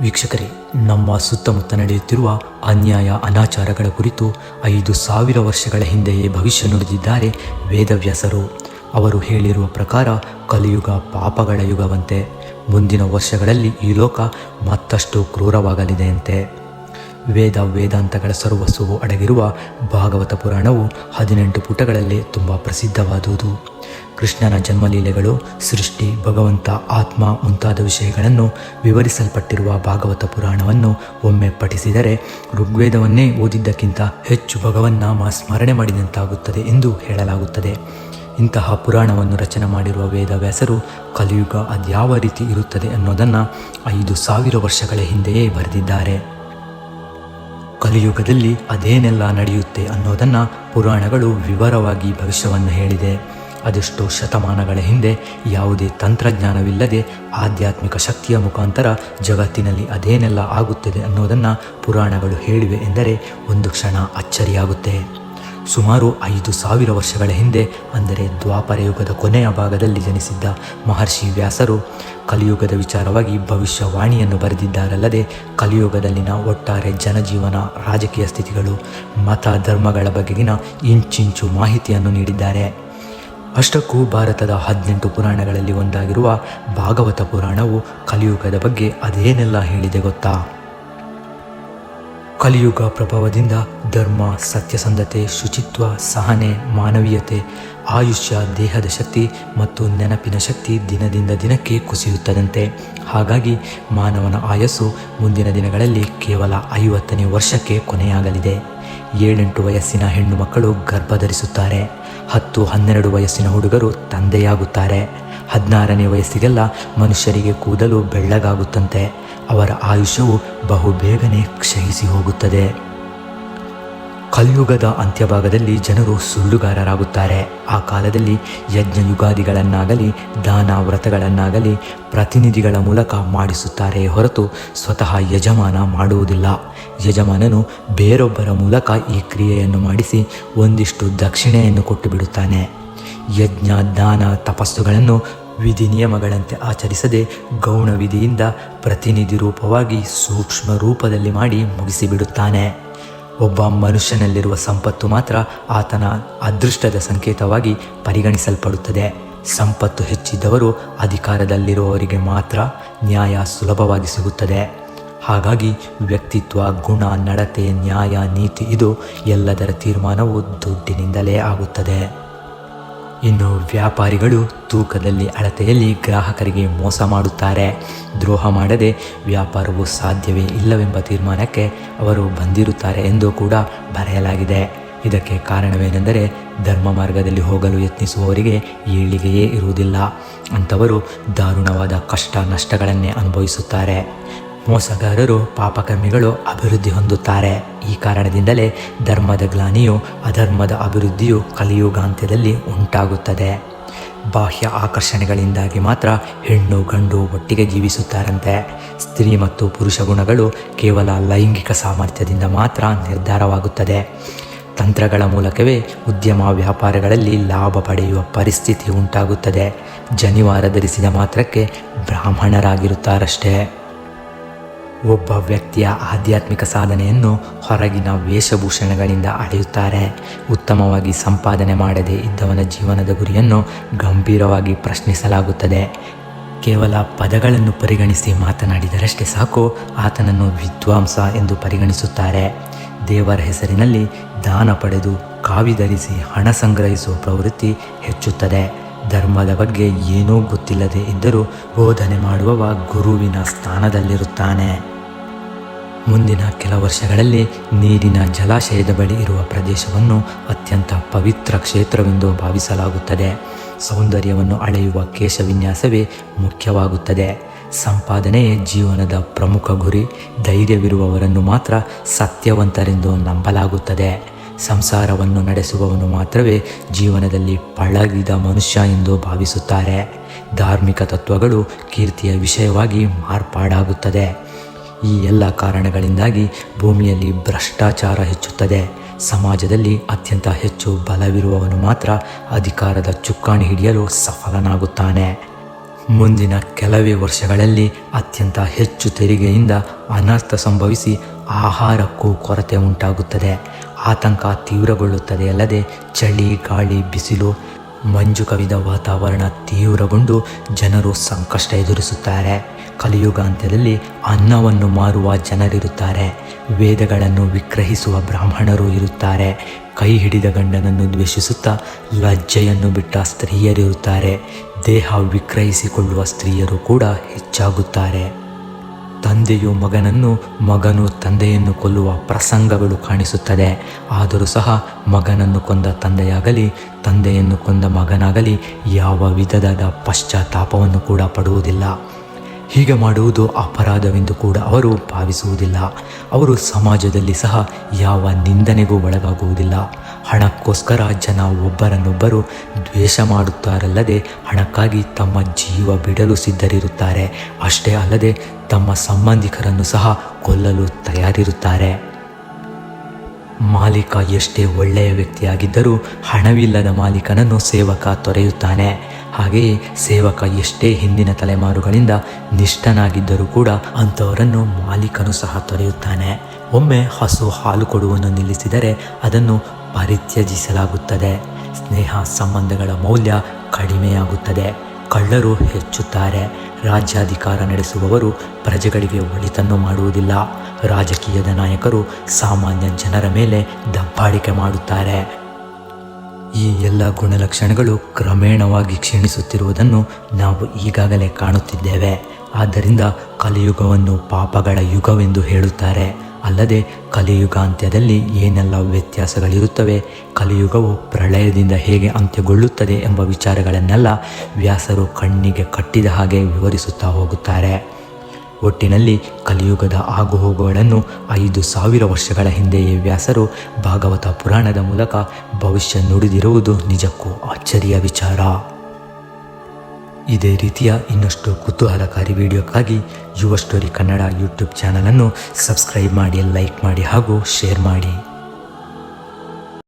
ವೀಕ್ಷಕರೇ, ನಮ್ಮ ಸುತ್ತಮುತ್ತ ನಡೆಯುತ್ತಿರುವ ಅನ್ಯಾಯ ಅನಾಚಾರಗಳ ಕುರಿತು ಐದು ಸಾವಿರ ವರ್ಷಗಳ ಹಿಂದೆಯೇ ಭವಿಷ್ಯ ನುಡಿದಿದ್ದಾರೆ ವೇದವ್ಯಾಸರು. ಅವರು ಹೇಳಿರುವ ಪ್ರಕಾರ ಕಲಿಯುಗ ಪಾಪಗಳ ಯುಗವಂತೆ, ಮುಂದಿನ ವರ್ಷಗಳಲ್ಲಿ ಈ ಲೋಕ ಮತ್ತಷ್ಟು ಕ್ರೂರವಾಗಲಿದೆಯಂತೆ. ವೇದ ವೇದಾಂತಗಳ ಸರ್ವಸ್ವವು ಅಡಗಿರುವ ಭಾಗವತ ಪುರಾಣವು ಹದಿನೆಂಟು ಪುಟಗಳಲ್ಲಿ ತುಂಬ ಪ್ರಸಿದ್ಧವಾದುದು. ಕೃಷ್ಣನ ಜನ್ಮಲೀಲೆಗಳು, ಸೃಷ್ಟಿ, ಭಗವಂತ, ಆತ್ಮ ಮುಂತಾದ ವಿಷಯಗಳನ್ನು ವಿವರಿಸಲ್ಪಟ್ಟಿರುವ ಭಾಗವತ ಪುರಾಣವನ್ನು ಒಮ್ಮೆ ಪಠಿಸಿದರೆ ಋಗ್ವೇದವನ್ನೇ ಓದಿದ್ದಕ್ಕಿಂತ ಹೆಚ್ಚು ಭಗವನ್ನಾಮ ಸ್ಮರಣೆ ಮಾಡಿದಂತಾಗುತ್ತದೆ ಎಂದು ಹೇಳಲಾಗುತ್ತದೆ. ಇಂತಹ ಪುರಾಣವನ್ನು ರಚನೆ ಮಾಡಿರುವ ವೇದವ್ಯಾಸರು ಕಲಿಯುಗ ಅದ್ಯಾವ ರೀತಿ ಇರುತ್ತದೆ ಅನ್ನೋದನ್ನು ಐದು ಸಾವಿರ ವರ್ಷಗಳ ಹಿಂದೆಯೇ ಬರೆದಿದ್ದಾರೆ. ಕಲಿಯುಗದಲ್ಲಿ ಅದೇನೆಲ್ಲ ನಡೆಯುತ್ತೆ ಅನ್ನೋದನ್ನು ಪುರಾಣಗಳು ವಿವರವಾಗಿ ಭವಿಷ್ಯವನ್ನು ಹೇಳಿದೆ. ಅದೆಷ್ಟೋ ಶತಮಾನಗಳ ಹಿಂದೆ ಯಾವುದೇ ತಂತ್ರಜ್ಞಾನವಿಲ್ಲದೆ ಆಧ್ಯಾತ್ಮಿಕ ಶಕ್ತಿಯ ಮುಖಾಂತರ ಜಗತ್ತಿನಲ್ಲಿ ಅದೇನೆಲ್ಲ ಆಗುತ್ತದೆ ಅನ್ನೋದನ್ನು ಪುರಾಣಗಳು ಹೇಳಿವೆ ಎಂದರೆ ಒಂದು ಕ್ಷಣ ಅಚ್ಚರಿಯಾಗುತ್ತೆ. ಸುಮಾರು ಐದು ಸಾವಿರ ವರ್ಷಗಳ ಹಿಂದೆ, ಅಂದರೆ ದ್ವಾಪರ ಯುಗದ ಕೊನೆಯ ಭಾಗದಲ್ಲಿ ಜನಿಸಿದ್ದ ಮಹರ್ಷಿ ವ್ಯಾಸರು ಕಲಿಯುಗದ ವಿಚಾರವಾಗಿ ಭವಿಷ್ಯವಾಣಿಯನ್ನು ಬರೆದಿದ್ದಾರಲ್ಲದೆ, ಕಲಿಯುಗದಲ್ಲಿನ ಒಟ್ಟಾರೆ ಜನಜೀವನ ರಾಜಕೀಯ ಸ್ಥಿತಿಗಳು, ಮತ ಧರ್ಮಗಳ ಬಗೆಗಿನ ಇಂಚಿಂಚು ಮಾಹಿತಿಯನ್ನು ನೀಡಿದ್ದಾರೆ. ಅಷ್ಟಕ್ಕೂ ಭಾರತದ ಹದಿನೆಂಟು ಪುರಾಣಗಳಲ್ಲಿ ಒಂದಾಗಿರುವ ಭಾಗವತ ಪುರಾಣವು ಕಲಿಯುಗದ ಬಗ್ಗೆ ಅದೇನೆಲ್ಲ ಹೇಳಿದೆ ಗೊತ್ತಾ? ಕಲಿಯುಗ ಪ್ರಭಾವದಿಂದ ಧರ್ಮ, ಸತ್ಯಸಂಧತೆ, ಶುಚಿತ್ವ, ಸಹನೆ, ಮಾನವೀಯತೆ, ಆಯುಷ್ಯ, ದೇಹದ ಶಕ್ತಿ ಮತ್ತು ನೆನಪಿನ ಶಕ್ತಿ ದಿನದಿಂದ ದಿನಕ್ಕೆ ಕುಸಿಯುತ್ತದಂತೆ. ಹಾಗಾಗಿ ಮಾನವನ ಆಯಸ್ಸು ಮುಂದಿನ ದಿನಗಳಲ್ಲಿ ಕೇವಲ ಐವತ್ತನೇ ವರ್ಷಕ್ಕೆ ಕೊನೆಯಾಗಲಿದೆ. ಏಳೆಂಟು ವಯಸ್ಸಿನ ಹೆಣ್ಣು ಮಕ್ಕಳು ಗರ್ಭ ಧರಿಸುತ್ತಾರೆ ಹತ್ತು ಹನ್ನೆರಡು ವಯಸ್ಸಿನ ಹುಡುಗರು ತಂದೆಯಾಗುತ್ತಾರೆ. ಹದಿನಾರನೇ ವಯಸ್ಸಿಗೆಲ್ಲ ಮನುಷ್ಯರಿಗೆ ಕೂದಲು ಬೆಳ್ಳಗಾಗುತ್ತಂತೆ. ಅವರ ಆಯುಷ್ಯವು ಬಹುಬೇಗನೆ ಕ್ಷಯಿಸಿ ಹೋಗುತ್ತದೆ. ಕಲ್ಯುಗದ ಅಂತ್ಯಭಾಗದಲ್ಲಿ ಜನರು ಸುಳ್ಳುಗಾರರಾಗುತ್ತಾರೆ. ಆ ಕಾಲದಲ್ಲಿ ಯಜ್ಞ ಯುಗಾದಿಗಳನ್ನಾಗಲಿ ದಾನ ವ್ರತಗಳನ್ನಾಗಲಿ ಪ್ರತಿನಿಧಿಗಳ ಮೂಲಕ ಮಾಡಿಸುತ್ತಾರೆ ಹೊರತು ಸ್ವತಃ ಯಜಮಾನ ಮಾಡುವುದಿಲ್ಲ. ಯಜಮಾನನು ಬೇರೊಬ್ಬರ ಮೂಲಕ ಈ ಕ್ರಿಯೆಯನ್ನು ಮಾಡಿಸಿ ಒಂದಿಷ್ಟು ದಕ್ಷಿಣೆಯನ್ನು ಕೊಟ್ಟು ಬಿಡುತ್ತಾನೆ ಯಜ್ಞ, ದಾನ, ತಪಸ್ಸುಗಳನ್ನು ವಿಧಿ ನಿಯಮಗಳಂತೆ ಆಚರಿಸದೆ ಗೌಣ ವಿಧಿಯಿಂದ ಪ್ರತಿನಿಧಿ ರೂಪವಾಗಿ ಸೂಕ್ಷ್ಮ ರೂಪದಲ್ಲಿ ಮಾಡಿ ಮುಗಿಸಿಬಿಡುತ್ತಾನೆ. ಒಬ್ಬ ಮನುಷ್ಯನಲ್ಲಿರುವ ಸಂಪತ್ತು ಮಾತ್ರ ಆತನ ಅದೃಷ್ಟದ ಸಂಕೇತವಾಗಿ ಪರಿಗಣಿಸಲ್ಪಡುತ್ತದೆ. ಸಂಪತ್ತು ಹೆಚ್ಚಿದ್ದವರು ಅಧಿಕಾರದಲ್ಲಿರುವವರಿಗೆ ಮಾತ್ರ ನ್ಯಾಯ ಸುಲಭವಾಗಿ ಸಿಗುತ್ತದೆ. ಹಾಗಾಗಿ ವ್ಯಕ್ತಿತ್ವ, ಗುಣ, ನಡತೆ, ನ್ಯಾಯ, ನೀತಿ, ಇದು ಎಲ್ಲದರ ತೀರ್ಮಾನವು ದುಡ್ಡಿನಿಂದಲೇ ಆಗುತ್ತದೆ. ಇನ್ನು ವ್ಯಾಪಾರಿಗಳು ತೂಕದಲ್ಲಿ ಅಳತೆಯಲ್ಲಿ ಗ್ರಾಹಕರಿಗೆ ಮೋಸ ಮಾಡುತ್ತಾರೆ. ದ್ರೋಹ ಮಾಡದೆ ವ್ಯಾಪಾರವು ಸಾಧ್ಯವೇ ಇಲ್ಲವೆಂಬ ತೀರ್ಮಾನಕ್ಕೆ ಅವರು ಬಂದಿರುತ್ತಾರೆ ಎಂದು ಕೂಡ ಬರೆಯಲಾಗಿದೆ. ಇದಕ್ಕೆ ಕಾರಣವೇನೆಂದರೆ ಧರ್ಮ ಮಾರ್ಗದಲ್ಲಿ ಹೋಗಲು ಯತ್ನಿಸುವವರಿಗೆ ಏಳಿಗೆಯೇ ಇರುವುದಿಲ್ಲ. ಅಂಥವರು ದಾರುಣವಾದ ಕಷ್ಟ ನಷ್ಟಗಳನ್ನೇ ಅನುಭವಿಸುತ್ತಾರೆ. ಮೋಸಗಾರರು, ಪಾಪಕರ್ಮಿಗಳು ಅಭಿವೃದ್ಧಿ ಹೊಂದುತ್ತಾರೆ. ಈ ಕಾರಣದಿಂದಲೇ ಧರ್ಮದ ಗ್ಲಾನಿಯು ಅಧರ್ಮದ ಅಭಿವೃದ್ಧಿಯು ಕಲಿಯುಗಾಂತ್ಯದಲ್ಲಿ ಉಂಟಾಗುತ್ತದೆ. ಬಾಹ್ಯ ಆಕರ್ಷಣೆಗಳಿಂದಾಗಿ ಮಾತ್ರ ಹೆಣ್ಣು, ಗಂಡು ಒಟ್ಟಿಗೆ ಜೀವಿಸುತ್ತಾರಂತೆ. ಸ್ತ್ರೀ ಮತ್ತು ಪುರುಷ ಗುಣಗಳು ಕೇವಲ ಲೈಂಗಿಕ ಸಾಮರ್ಥ್ಯದಿಂದ ಮಾತ್ರ ನಿರ್ಧಾರವಾಗುತ್ತದೆ. ತಂತ್ರಗಳ ಮೂಲಕವೇ ಉದ್ಯಮ ವ್ಯಾಪಾರಗಳಲ್ಲಿ ಲಾಭ ಪಡೆಯುವ ಪರಿಸ್ಥಿತಿ ಉಂಟಾಗುತ್ತದೆ. ಜನಿವಾರ ಧರಿಸಿದ ಮಾತ್ರಕ್ಕೆ ಬ್ರಾಹ್ಮಣರಾಗಿರುತ್ತಾರಷ್ಟೇ. ಒಬ್ಬ ವ್ಯಕ್ತಿಯ ಆಧ್ಯಾತ್ಮಿಕ ಸಾಧನೆಯನ್ನು ಹೊರಗಿನ ವೇಷಭೂಷಣಗಳಿಂದ ಅಳೆಯುತ್ತಾರೆ. ಉತ್ತಮವಾಗಿ ಸಂಪಾದನೆ ಮಾಡದೇ ಇದ್ದವನ ಜೀವನದ ಗುರಿಯನ್ನು ಗಂಭೀರವಾಗಿ ಪ್ರಶ್ನಿಸಲಾಗುತ್ತದೆ. ಕೇವಲ ಪದಗಳನ್ನು ಪರಿಗಣಿಸಿ ಮಾತನಾಡಿದರಷ್ಟೇ ಸಾಕು, ಆತನನ್ನು ವಿದ್ವಾಂಸ ಎಂದು ಪರಿಗಣಿಸುತ್ತಾರೆ. ದೇವರ ಹೆಸರಿನಲ್ಲಿ ದಾನ ಪಡೆದು ಕಾವಿ ಧರಿಸಿ ಹಣ ಸಂಗ್ರಹಿಸುವ ಪ್ರವೃತ್ತಿ ಹೆಚ್ಚುತ್ತದೆ. ಧರ್ಮದ ಬಗ್ಗೆ ಏನೂ ಗೊತ್ತಿಲ್ಲದೆ ಇದ್ದರೂ ಬೋಧನೆ ಮಾಡುವವ ಗುರುವಿನ ಸ್ಥಾನದಲ್ಲಿರುತ್ತಾನೆ. ಮುಂದಿನ ಕೆಲ ವರ್ಷಗಳಲ್ಲಿ ನೀರಿನ ಜಲಾಶಯದ ಬಳಿ ಇರುವ ಪ್ರದೇಶವನ್ನು ಅತ್ಯಂತ ಪವಿತ್ರ ಕ್ಷೇತ್ರವೆಂದು ಭಾವಿಸಲಾಗುತ್ತದೆ. ಸೌಂದರ್ಯವನ್ನು ಅಳೆಯುವ ಕೇಶವಿನ್ಯಾಸವೇ ಮುಖ್ಯವಾಗುತ್ತದೆ. ಸಂಪಾದನೆಯೇ ಜೀವನದ ಪ್ರಮುಖ ಗುರಿ, ಧೈರ್ಯವಿರುವವರನ್ನು ಮಾತ್ರ ಸತ್ಯವಂತರೆಂದು ನಂಬಲಾಗುತ್ತದೆ. ಸಂಸಾರವನ್ನು ನಡೆಸುವವನು ಮಾತ್ರವೇ ಜೀವನದಲ್ಲಿ ಪಳಗಿದ ಮನುಷ್ಯ ಎಂದು ಭಾವಿಸುತ್ತಾರೆ. ಧಾರ್ಮಿಕ ತತ್ವಗಳು ಕೀರ್ತಿಯ ವಿಷಯವಾಗಿ ಮಾರ್ಪಾಡಾಗುತ್ತದೆ. ಈ ಎಲ್ಲ ಕಾರಣಗಳಿಂದಾಗಿ ಭೂಮಿಯಲ್ಲಿ ಭ್ರಷ್ಟಾಚಾರ ಹೆಚ್ಚುತ್ತದೆ. ಸಮಾಜದಲ್ಲಿ ಅತ್ಯಂತ ಹೆಚ್ಚು ಬಲವಿರುವವನು ಮಾತ್ರ ಅಧಿಕಾರದ ಚುಕ್ಕಾಣಿ ಹಿಡಿಯಲು ಸಫಲನಾಗುತ್ತಾನೆ. ಮುಂದಿನ ಕೆಲವೇ ವರ್ಷಗಳಲ್ಲಿ ಅತ್ಯಂತ ಹೆಚ್ಚು ತೆರಿಗೆಯಿಂದ ಅನರ್ಥ ಸಂಭವಿಸಿ ಆಹಾರಕ್ಕೂ ಕೊರತೆ ಉಂಟಾಗುತ್ತದೆ. ಆತಂಕ ತೀವ್ರಗೊಳ್ಳುತ್ತದೆ. ಅಲ್ಲದೆ ಚಳಿ, ಗಾಳಿ, ಬಿಸಿಲು ಮಂಜು ಕವಿದ ವಾತಾವರಣ ತೀವ್ರಗೊಂಡು ಜನರು ಸಂಕಷ್ಟ ಎದುರಿಸುತ್ತಾರೆ. ಕಲಿಯುಗ ಅಂತ್ಯದಲ್ಲಿ ಅನ್ನವನ್ನು ಮಾರುವ ಜನರಿರುತ್ತಾರೆ. ವೇದಗಳನ್ನು ವಿಗ್ರಹಿಸುವ ಬ್ರಾಹ್ಮಣರು ಇರುತ್ತಾರೆ. ಕೈ ಹಿಡಿದ ಗಂಡನನ್ನು ದ್ವೇಷಿಸುತ್ತಾ ಲಜ್ಜೆಯನ್ನು ಬಿಟ್ಟ ಸ್ತ್ರೀಯರಿರುತ್ತಾರೆ. ದೇಹ ವಿಗ್ರಹಿಸಿಕೊಳ್ಳುವ ಸ್ತ್ರೀಯರು ಕೂಡ ಹೆಚ್ಚಾಗುತ್ತಾರೆ. ತಂದೆಯು ಮಗನನ್ನು, ಮಗನು ತಂದೆಯನ್ನು ಕೊಲ್ಲುವ ಪ್ರಸಂಗಗಳು ಕಾಣಿಸುತ್ತದೆ. ಆದರೂ ಸಹ ಮಗನನ್ನು ಕೊಂದ ತಂದೆಯಾಗಲಿ, ತಂದೆಯನ್ನು ಕೊಂದ ಮಗನಾಗಲಿ ಯಾವ ವಿಧದ ಪಶ್ಚಾತ್ತಾಪವನ್ನು ಕೂಡ ಪಡುವುದಿಲ್ಲ. ಹೀಗೆ ಮಾಡುವುದು ಅಪರಾಧವೆಂದು ಕೂಡ ಅವರು ಭಾವಿಸುವುದಿಲ್ಲ. ಅವರು ಸಮಾಜದಲ್ಲಿ ಸಹ ಯಾವ ನಿಂದನೆಗೂ ಒಳಗಾಗುವುದಿಲ್ಲ. ಹಣಕ್ಕೋಸ್ಕರ ಜನ ಒಬ್ಬರನ್ನೊಬ್ಬರು ದ್ವೇಷ ಮಾಡುತ್ತಾರಲ್ಲದೆ ಹಣಕ್ಕಾಗಿ ತಮ್ಮ ಜೀವ ಬಿಡಲು ಸಿದ್ಧರಿರುತ್ತಾರೆ. ಅಷ್ಟೇ ಅಲ್ಲದೆ ತಮ್ಮ ಸಂಬಂಧಿಕರನ್ನು ಸಹ ಕೊಲ್ಲಲು ತಯಾರಿರುತ್ತಾರೆ. ಮಾಲೀಕ ಎಷ್ಟೇ ಒಳ್ಳೆಯ ವ್ಯಕ್ತಿಯಾಗಿದ್ದರೂ ಹಣವಿಲ್ಲದ ಮಾಲೀಕನನ್ನು ಸೇವಕ ತೊರೆಯುತ್ತಾನೆ. ಹಾಗೆಯೇ ಸೇವಕ ಎಷ್ಟೇ ಹಿಂದಿನ ತಲೆಮಾರುಗಳಿಂದ ನಿಷ್ಠನಾಗಿದ್ದರೂ ಕೂಡ ಅಂಥವರನ್ನು ಮಾಲೀಕನು ಸಹ ತೊರೆಯುತ್ತಾನೆ. ಒಮ್ಮೆ ಹಸು ಹಾಲು ಕೊಡುವನ್ನು ನಿಲ್ಲಿಸಿದರೆ ಅದನ್ನು ಪರಿತ್ಯಜಿಸಲಾಗುತ್ತದೆ. ಸ್ನೇಹ ಸಂಬಂಧಗಳ ಮೌಲ್ಯ ಕಡಿಮೆಯಾಗುತ್ತದೆ. ಕಳ್ಳರು ಹೆಚ್ಚುತ್ತಾರೆ. ರಾಜ್ಯಾಧಿಕಾರ ನಡೆಸುವವರು ಪ್ರಜೆಗಳಿಗೆ ಒಳಿತನ್ನು ಮಾಡುವುದಿಲ್ಲ. ರಾಜಕೀಯದ ನಾಯಕರು ಸಾಮಾನ್ಯ ಜನರ ಮೇಲೆ ದಬ್ಬಾಳಿಕೆ ಮಾಡುತ್ತಾರೆ. ಈ ಎಲ್ಲ ಗುಣಲಕ್ಷಣಗಳು ಕ್ರಮೇಣವಾಗಿ ಕ್ಷೀಣಿಸುತ್ತಿರುವುದನ್ನು ನಾವು ಈಗಾಗಲೇ ಕಾಣುತ್ತಿದ್ದೇವೆ. ಆದ್ದರಿಂದ ಕಲಿಯುಗವನ್ನು ಪಾಪಗಳ ಯುಗವೆಂದು ಹೇಳುತ್ತಾರೆ. ಅಲ್ಲದೆ ಕಲಿಯುಗಾಂತ್ಯದಲ್ಲಿ ಏನೆಲ್ಲ ವ್ಯತ್ಯಾಸಗಳಿರುತ್ತವೆ, ಕಲಿಯುಗವು ಪ್ರಳಯದಿಂದ ಹೇಗೆ ಅಂತ್ಯಗೊಳ್ಳುತ್ತದೆ ಎಂಬ ವಿಚಾರಗಳನ್ನೆಲ್ಲ ವ್ಯಾಸರು ಕಣ್ಣಿಗೆ ಕಟ್ಟಿದ ಹಾಗೆ ವಿವರಿಸುತ್ತಾ ಹೋಗುತ್ತಾರೆ. ಒಟ್ಟಿನಲ್ಲಿ ಕಲಿಯುಗದ ಆಗುಹೋಗುಗಳನ್ನು ಐದು ಸಾವಿರ ವರ್ಷಗಳ ಹಿಂದೆಯೇ ವ್ಯಾಸರು ಭಾಗವತ ಪುರಾಣದ ಮೂಲಕ ಭವಿಷ್ಯ ನುಡಿದಿರುವುದು ನಿಜಕ್ಕೂ ಆಶ್ಚರ್ಯ ವಿಚಾರ. ಇದೇ ರೀತಿಯ ಇನ್ನಷ್ಟು ಕುತೂಹಲಕಾರಿ ವಿಡಿಯೋಕ್ಕಾಗಿ ಯುವ ಸ್ಟೋರಿ ಕನ್ನಡ ಯೂಟ್ಯೂಬ್ ಚಾನಲನ್ನು ಸಬ್ಸ್ಕ್ರೈಬ್ ಮಾಡಿ, ಲೈಕ್ ಮಾಡಿ ಹಾಗೂ ಶೇರ್ ಮಾಡಿ.